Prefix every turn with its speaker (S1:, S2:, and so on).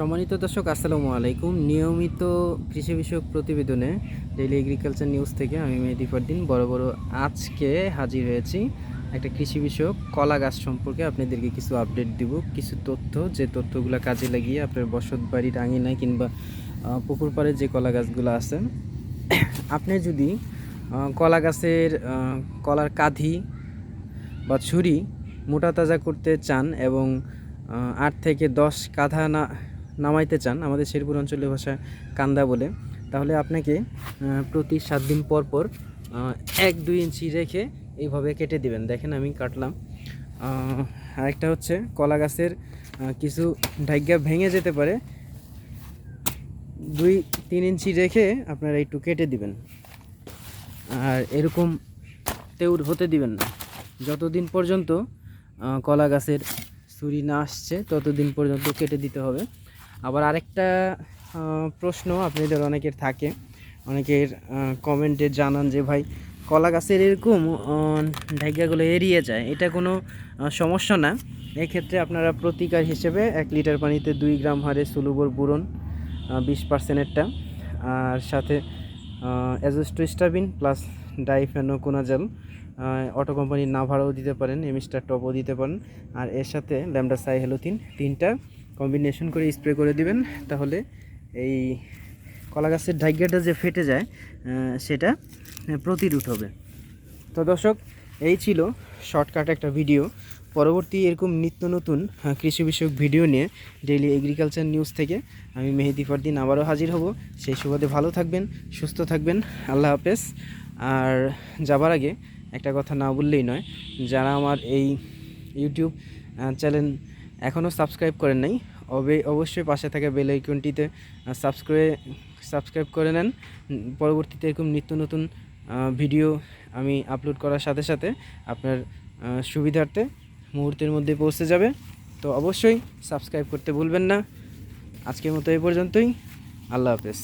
S1: সম্মানিত দর্শক, আসসালামু আলাইকুম। নিয়মিত কৃষি বিষয়ক প্রতিবেদনে ডেইলি এগ্রিকালচার নিউজ থেকে আমি মেহেদি ফরদিন। বড় বড় আজকে হাজির হয়েছি একটা কৃষি বিষয়ক কলা গাছ সম্পর্কে। আপনাদেরকে কিছু আপডেট দিব, কিছু তথ্য। যে তথ্যগুলো কাজে লাগিয়ে আপনার বসত বাড়ির আঙিনায় কিংবা পুকুর পাড়ে যে কলা গাছগুলো আছে। আপনি যদি কলা গাছের কলার কাঁধি বা ছুরি মোটা তাজা করতে চান এবং আট থেকে দশ কাঁধা না নামাইতে চান আমাদের শেরপুর অঞ্চলের ভাষায় কান্দা বলে, তাহলে আপনাকে প্রতি সাত দিন পর পর এক দুই ইঞ্চি রেখে এইভাবে কেটে দিবেন। দেখেন আমি কাটলাম। আরেকটা হচ্ছে কলা গাছের কিছু ঢাইগা ভেঙে যেতে পারে। দুই তিন ইঞ্চি রেখে আপনারা একটু কেটে দিবেন। আর এরকম তেউর হতে দিবেন না। যতদিন পর্যন্ত কলা গাছের ছুরি না আসছে, ততদিন পর্যন্ত কেটে দিতে হবে। আবার আরেকটা প্রশ্ন আপনাদের অনেকের থাকে। অনেকের কমেন্টে জানান যে, ভাই, কলা গাছের এরকম ঢাইকাগুলো এড়িয়ে যায়, এটা কোনো সমস্যা না? এক্ষেত্রে আপনারা প্রতিকার হিসেবে এক লিটার পানিতে দুই গ্রাম হারে সুলুবর বুরন বিশ পার্সেন্টেরটা, আর সাথে অ্যাজোস্টোস্টাবিন প্লাস ডাইফেনোকোনাজেল অটো কোম্পানির নাভারও দিতে পারেন এমিস্টার টপও দিতে পারেন, আর এর সাথে ল্যামডা সাই হেলোথিন তিনটা কম্বিনেশন করে স্প্রে করে দিবেন, তাহলে এই কলা গাছের ঢাইগাটা যে ফেটে যায় সেটা প্রতিরোধ হবে। তো দর্শক, এই ছিল শর্টকাট একটা ভিডিও পরবর্তী এরকম নিত্য নতুন কৃষি বিষয়ক ভিডিও নিয়ে ডেইলি এগ্রিকালচার নিউজ থেকে আমি মেহেদি ফরদিন আবারও হাজির হব। সেই সুবাদে ভালো থাকবেন, সুস্থ থাকবেন, আল্লাহ হাফেজ। আর যাবার আগে একটা কথা না বললেই নয়, যারা আমার এই ইউটিউব চ্যানেল এখনও সাবস্ক্রাইব করেন নাই, অবে, অবশ্যই পাশে থাকা বেল আইকনটিতে সাবস্ক্রাইব সাবস্ক্রাইব করে নেন। পরবর্তীতে এরকম নিত্য নতুন ভিডিও আমি আপলোড করার সাথে সাথে আপনার সুবিধার্থে মুহূর্তের মধ্যে পৌঁছে যাবে। তো অবশ্যই সাবস্ক্রাইব করতে ভুলবেন না। আজকের মতো এই পর্যন্তই। আল্লাহ হাফেজ।